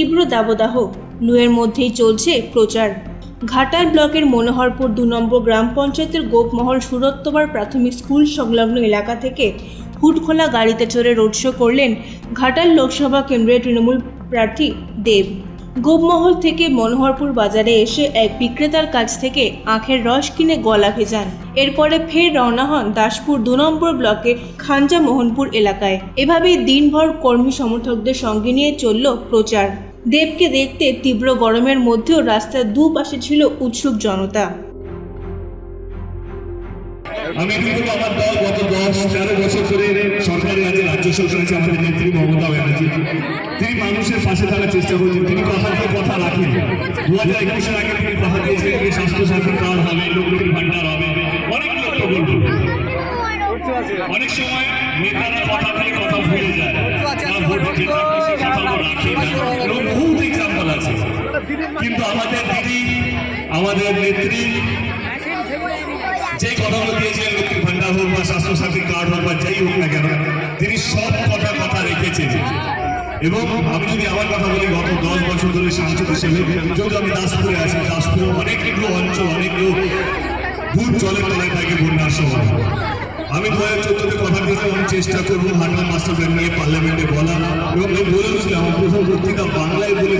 তীব্র দাবদাহ। নুয়ের মধ্যেই চলছে প্রচার। ঘাটাল ব্লকের মনোহরপুর দু নম্বর গ্রাম পঞ্চায়েতের গোপমহল সুরত্তবার প্রাথমিক স্কুল সংলগ্ন এলাকা থেকে হুটখোলা গাড়িতে চড়ে রোড শো করলেন ঘাটাল লোকসভা কেন্দ্রের তৃণমূল প্রার্থী দেব। গোপমহল থেকে মনোহরপুর বাজারে এসে এক বিক্রেতার কাছ থেকে আখের রস কিনে গলা ভেজান। এরপরে ফের রওনা হন দাসপুর দু নম্বর ব্লকে খাঞ্জা মোহনপুর এলাকায়। এভাবেই দিনভর কর্মী সমর্থকদের সঙ্গে নিয়ে চলল প্রচার। দেবকে দেখতে তীব্র গরমের মধ্যেও রাস্তার দুপাশে ছিল উৎসুক জনতা। আমি কিন্তু আমার দল গত দশ, তেরো বছর ধরে সরকারের আছে, রাজ্য সরকার আছে, আমাদের নেত্রী মমতা ব্যানার্জি। তিনি মানুষের পাশে থাকার চেষ্টা করছেন, তিনি কথা কথা রাখেন দু হাজার একুশের আগে তিনি কথা যে কার্ড হবে লক্ষ্মীর হবে। প্রকল্প। অনেক সময় নেতারা কথা কথা ভুলে যায়। কিন্তু আমাদের দিদি, আমাদের নেত্রী যে কথাগুলো দিয়েছিলেন লক্ষ্মীর ভান্ডার হোক বা স্বাস্থ্য সাথী কার্ড হোক বা যাই হোক না কেন, তিনি সব কথা কথা রেখেছেন। এবং আমি যদি আমার কথা বলি, গত দশ বছর ধরে সাংসদ হিসেবে যেহেতু আমি দাসপুরে আছি, দাসপুরে অনেকগুলো অঞ্চল অনেকগুলো ভূত জলের তলায় থাকে বন্যার সময়। আমি দু হাজার চোদ্দতে কথা দিয়েছিলাম, আমি চেষ্টা করব, হান্ড্রেড মাস্টার প্ল্যান নিয়ে পার্লামেন্টে বলা এবং আমি বলেছিলাম আমার প্রথম বক্তৃতা বাংলায় বলেছিলাম